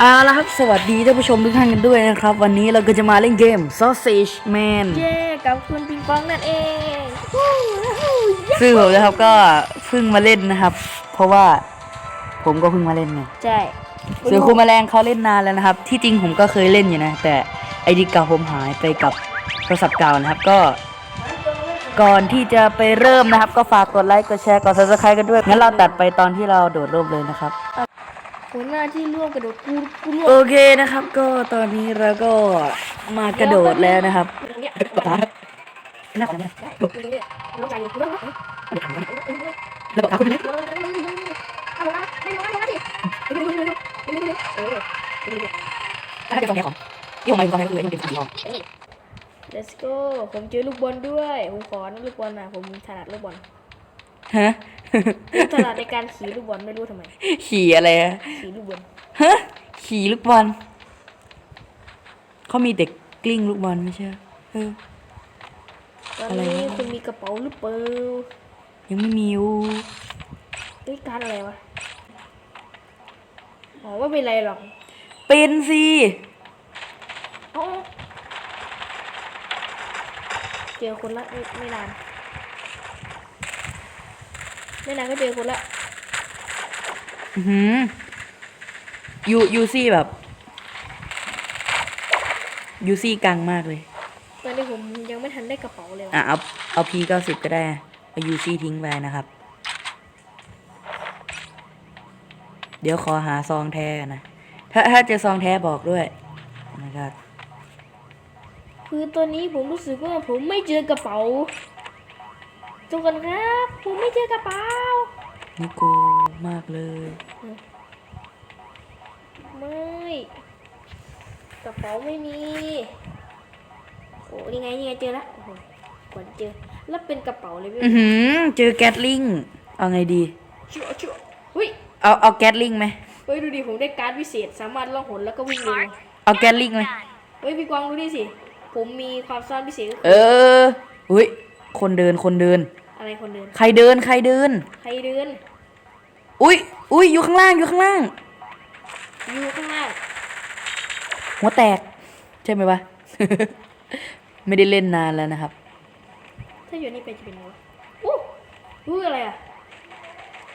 เอาละครับสวัสดีท่านผู้ชมทุกท่านกันด้วยนะครับ วันนี้เราก็จะมาเล่นเกม Sausage Man เย้กับคุณปิงปองนั่นเองวู้ฮู้เย้ซึ่งผมนะครับก็เพิ่งมาเล่นนะครับ เพราะว่าผมก็เพิ่งมาเล่นไงใช่ส่วนครูแมลงเขาเล่นนานแล้วนะครับ ที่จริงผมก็เคยเล่นอยู่นะ แต่ไอดีเก่าผมหายไปกับโทรศัพท์เก่านะครับก็ ก่อนที่จะไปเริ่มนะครับ ก็ฝากกดไลค์กดแชร์กด subscribe กันด้วยงั้นเราตัดไปตอนที่เราโดดร่มเลยนะครับ หัวหน้าที่ร่วมกระโดดกูกูร่วโอมเคนะครับ ก็ตอนนี้เราก็มากระโดดแล้วนะครับเนี่ยป๊าป๊าน้องใจอยู่ร่วมแล้วป๊าป๊าคุณเล่นเอาละไม่รู้ไม่รู้ดิเออถ้าจะฟังแค่ของที่ผมมาฟังแค่คือไอ้มันเป็นสีทอง let's go ผมเจอลูกบอลด้วย ผมขอนะลูกบอลนะผมถนัดลูกบอล ฮะผมถนัดในการขี่ลูกบอลไม่รู้ทำไม ขี่อะไรอะขี่ลูกบอลฮะขี่ลูกบอลเขามีเด็กกลิ้งลูกบอลไม่ใช่เหรอเออตอนอะไรนี้วะคุณมีกระเป๋าหรือเปล่ายังไม่มีอยู่เฮ้ยการอะไรวะอ๋อไม่เป็นไรหรอกเป็นสิอ๋อเจอคนละไม่ไม่นาน ไม่นานก็เจอคนละอือหือยูยูซี่แบบยูซี่กังมากเลย ตอนนี้ผมยังไม่ทันได้กระเป๋าเลยอะว่ะเอาเอาพีเก้าสิบก็ได้เอายูซี่ทิ้งไปนะครับ เดี๋ยวขอหาซองแท้กันนะ ถ้าถ้าเจอซองแท้บอกด้วยนะครับคือตอนนี้ผมรู้สึกว่าผมไม่เจอกระเป๋า ทุกคนครับ ผมไม่เจอกระเป๋านี่โกมากเลย ไม่ กระเป๋าไม่มี โอ้นี่ไงนี่ไงเจอละโอ้โหกว่าจะเจอ แล้วเป็นกระเป๋าเลยพี่อือหือเจอแก๊สลิงเอาไงดี ชัวร์ชัวร์เฮ้ยเอาเอาแก๊สลิงไหมเฮ้ยดูดิผมได้การ์ดพิเศษ สามารถล่องหนแล้วก็วิ่งเร็วเอาแก๊สลิงไหมเฮ้ยพี่กวางดูดิสิ ผมมีความสามารถพิเศษก็คือ เอออุ้ย คนเดินคนเดิน อะไรคนเดิน ใครเดินใครเดิน ใครเดิน อุ้ยอุ้ยอยู่ข้างล่างอยู่ข้างล่าง อยู่ข้างล่าง หัวแตก ใช่ไหมวะ ไม่ได้เล่นนานแล้วนะครับ ถ้าอยู่นี่ไปจะเป็นไงวะอู้อู้อะไรอะ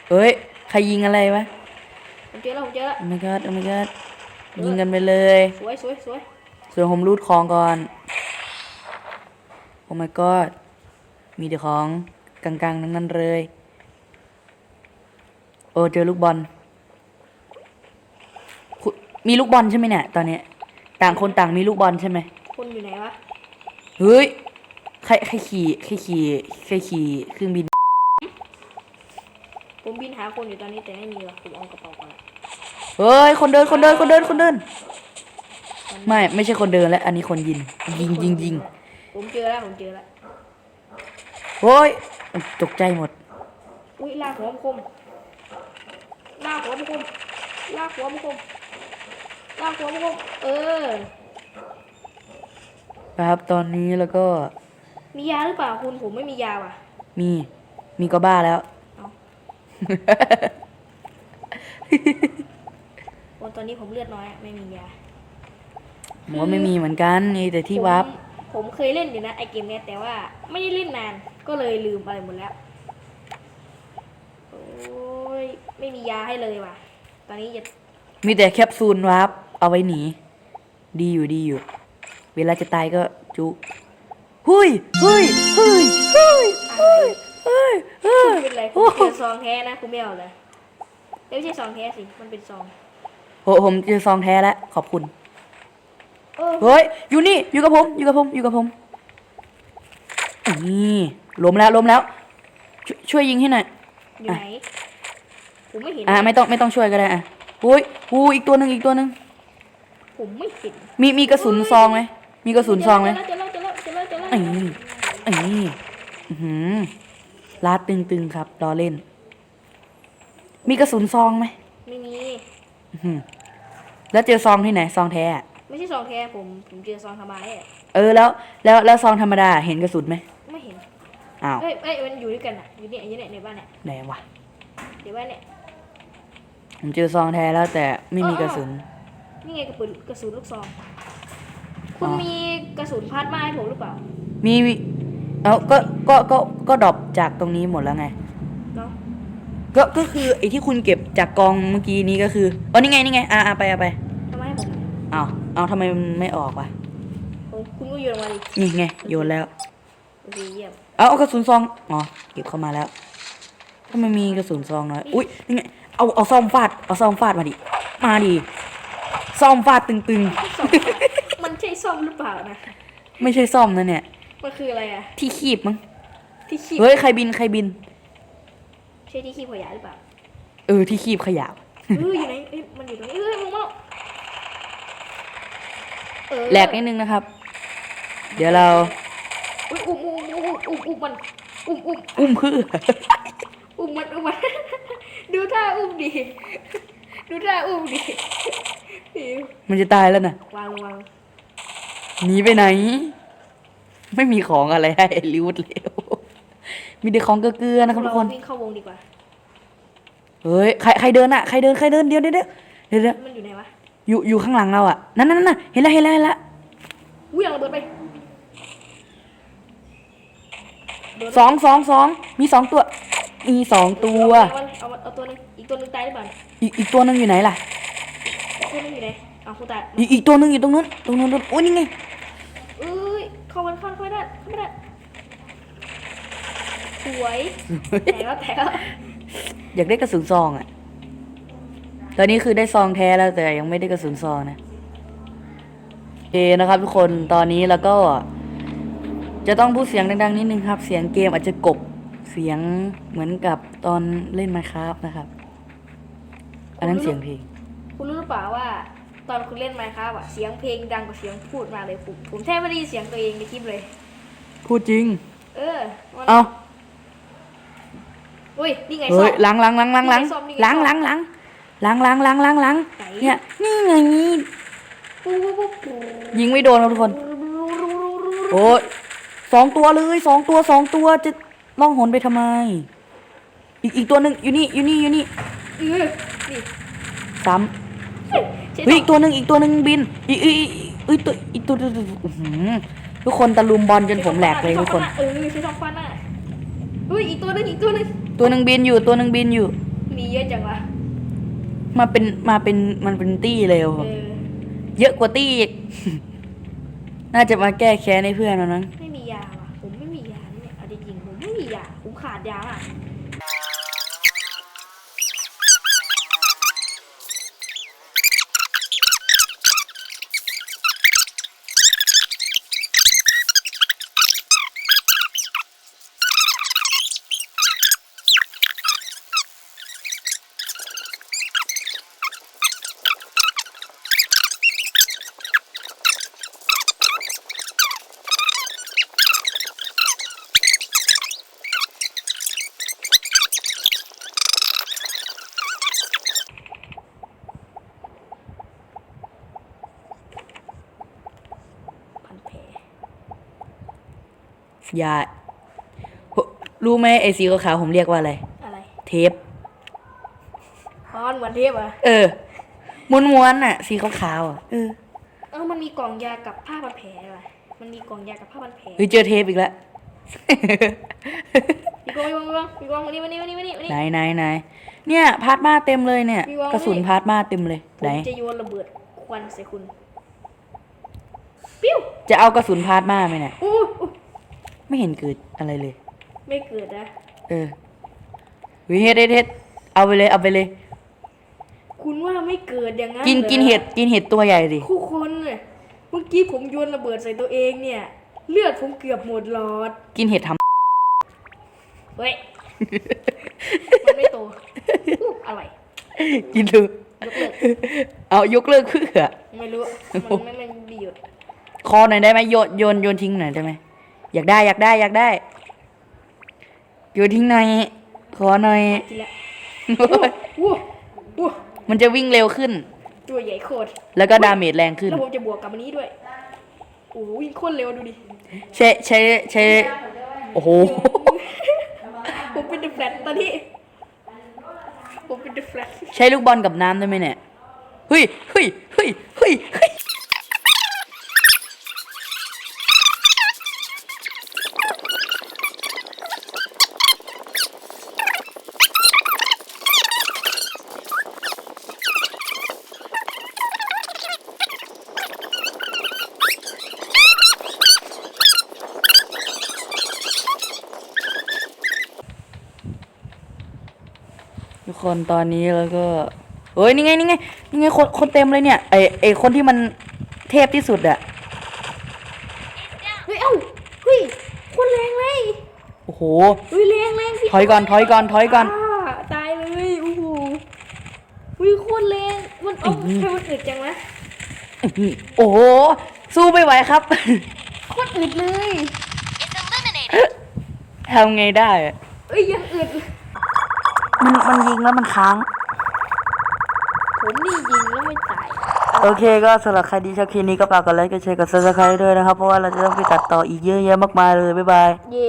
เฮ้ย ใครยิงอะไรวะผมเจอแล้วผมเจอแล้ว โอ้ my god โอ้ my god ยิงกันไปเลย สวยสวยสวยส่วนผมรูดของก่อน โอ้ my god มีแต่ของกลางๆทั้งนั้นเลย โอ้เจอลูกบอลคุมีลูกบอลใช่ไหมเนี่ยตอนเนี้ยต่างคนต่างมีลูกบอลใช่ไหมคนอยู่ไหนวะ เฮ้ย ใครใครขี่ใครขี่ใครขี่เครื่องบิน ผมบินหาคนอยู่ตอนนี้แต่ไม่มีว่ะผมเอากระเป๋าก่อนเฮ้ย คนเดิน คนเดิน คนเดิน คนเดิน ไม่ ไม่ใช่คนเดินแล้ว อันนี้คนยิง ยิงยิงยิง ผมเจอแล้ว ผมเจอแล้ว โอ้ยตกใจหมด อุ้ยลากหัวมนคมลากหัวมนคมลากหัวมนคมลากหัวมนคมเออนะครับตอนนี้แล้วก็ มียาหรือเปล่าคุณผมไม่มียาว่ะ มีมีก็บ้าแล้วเอาโอ้ตอนนี้ผมเลือดน้อยอะไม่มียาผมว่าไม่มีเหมือนกันนี่แต่ที่ผมวับ ผมเคยเล่นอยู่นะไอเกมเนี้ยแต่ว่าไม่ได้เล่นนานก็เลยลืมไปหมดแล้ว โอ้ยไม่มียาให้เลยว่ะ ตอนนี้จะมีแต่แคปซูลวับ เอาไว้หนี ดีอยู่ดีอยู่ เวลาจะตายก็จุหุยหุยหุยหุยอะไรเฮ้ยเฮ้ยเป็นไรคุโอ้ณโหเจอซองแท้นะคุณไม่เอาเลยเอ้ยไม่ใช่ซองแท้สิ มันเป็นซอง โหผมเจอซองแท้แล้วขอบคุณ เออเฮ้ย อยู่นี่ อยู่กับผม อยู่กับผม อยู่กับผม นี่ล้มแล้วล้มแล้วช่วยช่วยยิงให้หน่อย อยู่ไหนผมไม่เห็นอะไม่ต้องไม่ต้องช่วยก็ได้อะอุ้ยหูอีกตัวหนึ่งอีกตัวหนึ่งผมไม่เห็นมีมีกระสุนซองไหมมีกระสุนซองไหมเจอแล้วเจอแล้วเจอแล้วเจอแล้วไอ้นี่ไอ้นี่อื้อหือลาดตึงๆครับรอเล่น มีกระสุนซองไหมไม่มี อื้อหือแล้วเจอซองที่ไหน ซองแท้อะ ไม่ใช่ซองแท้ผมผมเจอซองธรรมดาเนี่ยเออแล้วแล้วแล้วซองธรรมดาเห็นกระสุนไหมไม่เห็นอ้าวเอ้ยเอ้ยมันอยู่ด้วยกันอะอยู่เนี่ยอยู่เนี่ยในบ้านเนี่ยไหนวะเดี๋ยวบ้านเนี่ยผมเจอซองแท้แล้วแต่ไม่มีกระสุนนี่ไงกระสุนกระสุนลูกซองคุณอ๋อมีกระสุนพลาดมาให้ผมหรือเปล่า มีมีเอาก็ก็ก็ก็ดรอปจากตรงนี้หมดแล้วไงเนาะก็ก็คือไอ้ที่คุณเก็บจากกองเมื่อกี้นี้ก็คืออ๋อนี่ไงนี่ไงอะอะไปอะไปทำไมให้ผม เอาเอาทำไมมันไม่ออกวะโอ้คุณก็โยนออกมาดินี่ไงโยนแล้วโอเคเยี่ยมเอาเอากระสุนซองอ๋อเก็บเข้ามาแล้วถ้ามันมีกระสุนซองน้อยอุ้ยนี่ไงเอาเอาซ่อมฟาดเอาซ่อมฟาดมาดิมาดิซ่อมฟาดตึงซ่อมมันใช่ซ่อมหรือเปล่านะๆไม่ใช่ซ่อมนะเนี่ยมันคืออะไรอะที่คีบมั้งที่คีบเฮ้ยใครบินใครบินใช่ที่คีบขยะหรือเปล่าเออที่คีบขยะเอออยู่ไหนเอ้ยมันอยู่ตรงนี้เอ้ยลงมา แล้วเออแหลกนิดนึงนะครับ เดี๋ยวเราอุ้ยอุ้มอุ้มอุ้มอุ้มอุ้มมันอุ้มอุ้มอุ้มพืออุ้มมันอุ้มมันดูท่าอุ้มดิดูท่าอุ้มดิอิ๋วมันจะตายแล้วนะวางลงวางลงหนีไปไหน ไม่มีของอะไรให้ริวดเร็วมีแต่ของเกลือๆนะครับทุกคนเราวิ่งเข้าวงดีกว่าเฮ้ยใครใครเดินอะใครเดินใครเดินเดี๋ยวเดี๋ยวเดี๋ยวเดี๋ยวเดี๋ยวมันอยู่ไหนวะ อยู่อยู่ข้างหลังเราอะนั่นนั่นนั่นเห็นแล้วเห็นแล้วเห็นแล้วอุ้ยเอาระเบิดไปโดนสองสองสองมีสองตัว มีสองตัว เอามันเอามันเอาตัวหนึงอีกตัวหนึงตายหรือเปล่าอีกอีกตัวหนึงอยู่ไหนล่ะ อีกตัวหนึงอยู่ไหนเอาคุณตายอีกอีกตัวหนึงอยู่ตรงนู้น ตรงนู้นตรงนู้นโอ้ยนี่ไง เอ้ยเข้ามันเข้าเข้าไม่ได้เข้าไม่ได้สวยแตกแล้วแตกแล้วอยากได้กระสุนซองอะ ตอนนี้คือได้ซองแท้แล้วแต่ยังไม่ได้กระสุนซองนะโอเคนะครับทุกคนตอนนี้แล้วก็ จะต้องพูดเสียงดังๆนิดนึงครับ เสียงเกมอาจจะกบเสียงเหมือนกับตอนเล่น Minecraft นะครับ อันนั้นเสียงเพลง คุณรู้หรือเปล่าว่า ตอนคุณเล่นไมค์ครับอะเสียงเพลงดังกว่าเสียงพูดมาเลยผมผมแทบไม่ได้ยินเสียงตัวเองในคลิปเลย พูดจริง เออมันเอาอุ้ยนี่ไงเฮ้ยซ่อมล้างล้างล้างล้างล้างนี่ไงซ่อมนี่ไงล้างล้างล้าง ล้างล้างล้างล้างล้างไหนเนี่ยนี่ไงปุ๊บปุ๊บปุ๊บปุ๊บยิงไม่โดนครับทุกคน โอ้ยสองตัวเลยสองตัวสองตัวจะล่องหนไปทำไม อีกอีกตัวหนึ่งอยู่นี่อยู่นี่อยู่นี่เออนี่ซ้ใช่ำเฮ้ยอีกตัวหนึ่งอีกตัวหนึ่งบินอีกอีกอีกอีกตัวอีกตัวตัวตัวอื้อหือทุกคนตะลุมบอลจนผมแหลกเลยทุกคนเออใช้ทองฟันอะอุ้ยอีกตัวหนึงอีกตัวหนึงตัวหนึ่งบินอยู่ตัวหนึ่งบินอยู่ มีเยอะจังวะ มาเป็นมาเป็นมันเป็นตี้เร็วเออเยอะกว่าตี้อีก น่าจะมาแก้แค้นให้เพื่อนแล้วนั้นไม่มียาว่ะผมไม่มียาเนี่ยเอาจริงๆผมไม่มียาผมขาดยาอะพันแผล อ ย่าโหรู้ไหมไอ้สีขาวๆผมเรียกว่าอะไร อะไร เทปอ๋อมันเหมือนเทปเหรอะเออม้วนๆน่ะ สีขาวๆอะเออเออมันมีกล่องยากับผ้าพันแผลว่ะมันมีกล่องยากับผ้าพันแผลเฮ้ยเจอเทปอีกแล้วมีกล่องมีกล่องมีกล่องมีกล่องมานี่มานี่มานี่มานี่มานี่ไหนไหนไหนเนี่ยพาร์ทมาเต็มเลยเนี่ยมีวางไว้กระสุนพาร์ทมาเต็มเลยผไหนมจะโยนระเบิดควันใส่คุณปิ้วจะเอากระสุนพาร์ทมาไหมเนี่ยอู้อู้ ไม่เห็นเกิดอะไรเลย ไม่เกิดนะเออวิเฮ็ดเฮ็ดเฮ็ดเอาไปเลยเอาไปเลย คุณว่าไม่เกิดอย่างนั้นกินรอกินเห็ดกินเห็ดตัวใหญ่ดิคู่คนเนี่ยเมื่อกี้ผมโยนระเบิดใส่ตัวเองเนี่ย เลือดผมเกือบหมดหลอด กินเห็ดทเฮ้ยมันไม่โตอู้อะไรำ กินเถอะยกเลิกเอายกเลิกเพื่อไม่รู้มันไม่ไม่มีหยุดคอหน่อยได้ไหมโยนโยนโยนทิ้งหน่อยได้ไหม อยากได้อยากได้อยากได้โยนทิ้งหน่อย ขอหน่อยกินแล้วอู้อู้มันจะวิ่งเร็วขึ้น ตัวใหญ่โคตรแล้วก็ดาเมจแรงขึ้น แล้วผมจะบวกกับอันนี้ด้วยโอ้ยโคตรเร็วดูดิ ใช้ใช้ใช้ โอ้โห ผมเป็นเดอะแฟลตตอนนี้ ผมเป็นเดอะแฟลตใช้ลูกบอลกับน้ำได้ไหมเนี่ย เฮ้ยฮ้ยเฮ้ยเฮ้ยเฮ้ย ทุกคนตอนนี้แล้วก็เฮ้ยนี่ไงนี่ไงนี่ไงคนคนเต็มเลยเนี่ยไอไอคนที่มันเทพที่สุดอะเฮ้ยเอ้าเฮ้ยโคนแรงเลยโอ้โหเฮ้ยแรงแรงพี่ถอยก่อนถอยก่อนถอยก่อนาตายเลยโอ้โหวิโคตรแรงมันเอาใครมันอึดจังวะอื้อหือโอ้โหสู้ไม่ไหวครับโคตรอึดเลยทำไงได้อะเอ้ยยังอึด มันมันยิงแล้วมันค้าง ผมนี่ยิงแล้วไม่ตายโอเคก็สำหรับใครดีชอบคลิปนี้ก็ฝากกดไลค์กดแชร์กดซับสไครต์ด้วยนะครับ เพราะว่าเราจะต้องไปตัดต่ออีกเยอะแยะมากมายเลย บ๊ายบาย เย่